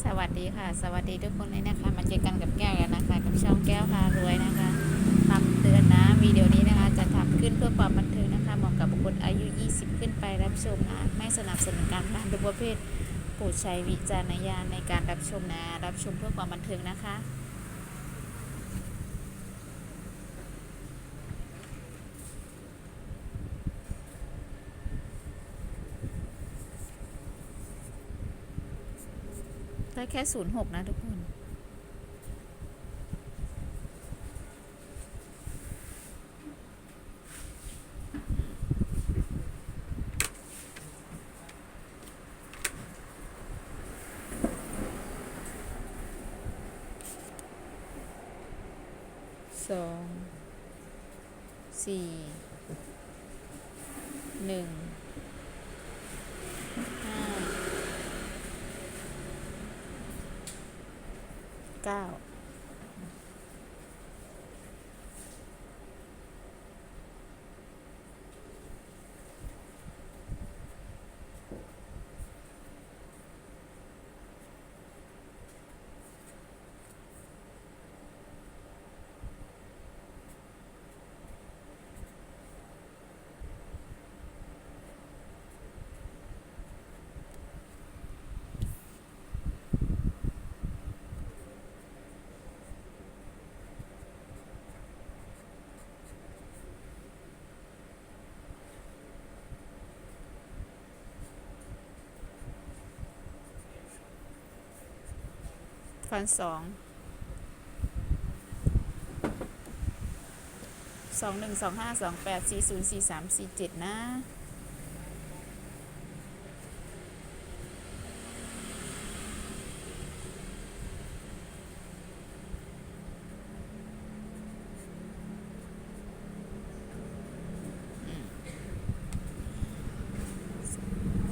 สวัสดีค่ะ สวัสดีทุกคนเลยนะคะ มาเจอกันกับแก้วแล้วนะคะ กับช่องแก้วพารวยนะคะคำเตือนนะวิดีโอนี้นะคะจะทำขึ้นเพื่อความบันเทิงนะคะเหมาะกับบุคคลอายุ 20 ขึ้นไปรับชมนะไม่สนับสนุนการพนันทุกประเภทโปรดใช้วิจารณญาณในการรับชมนะ รับชมเพื่อความบันเทิงนะคะ ได้แค่06นะทุกคนสองสี่หนึ่ง ห้า เก้า ฟันสองสองหนึ่งสองห้าสองแปดสี่ศูนย์สี่สามสี่เจ็ดนะ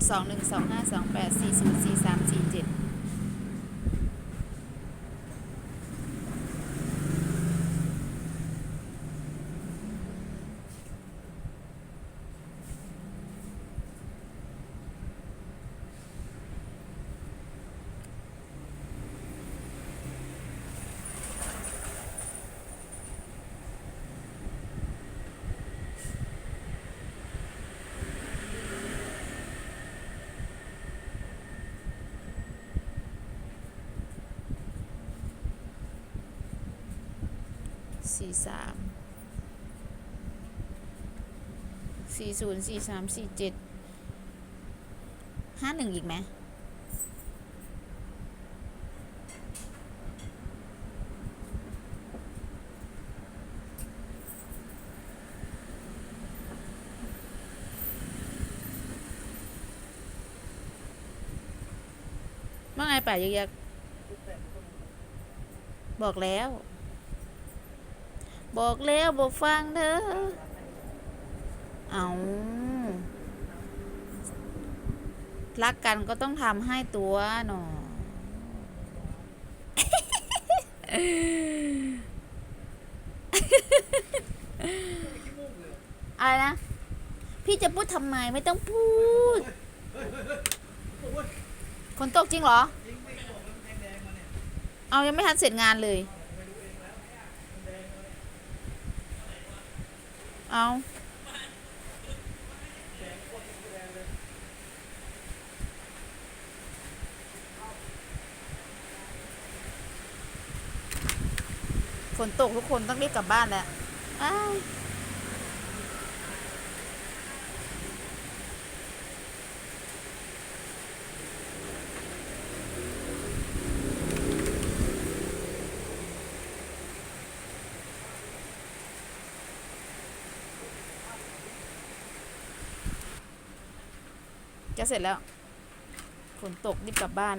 สองหนึ่งสองห้าสองแปดสี่ศูนย์สี่สามสี่เจ็ด สี่สามสี่ศูนย์สี่สามสี่เจ็ดห้าหนึ่งอีกไหมว่าไงป่ายักษ์บอกแล้ว บอกแล้วบอกฟังเด้อเอารักกันก็ต้องทำให้ตัวหนออะไรนะ พี่จะพูดทำไมไม่ต้องพูดฝนตกจริงเหรอ เอายังไม่ทันเสร็จงานเลย เอาฝนตกทุกคนต้องรีบกลับบ้านแล้ว จะเสร็จแล้ว ฝนตกรีบกลับบ้าน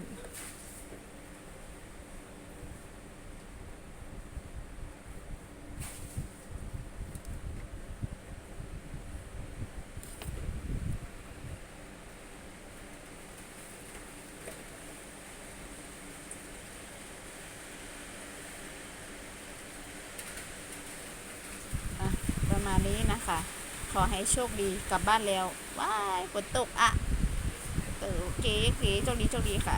ประมาณนี้นะคะ ขอให้โชคดีกลับบ้านแล้วว้ายฝนตกอะ โอเคโอเคโชคดีโชคดีค่ะ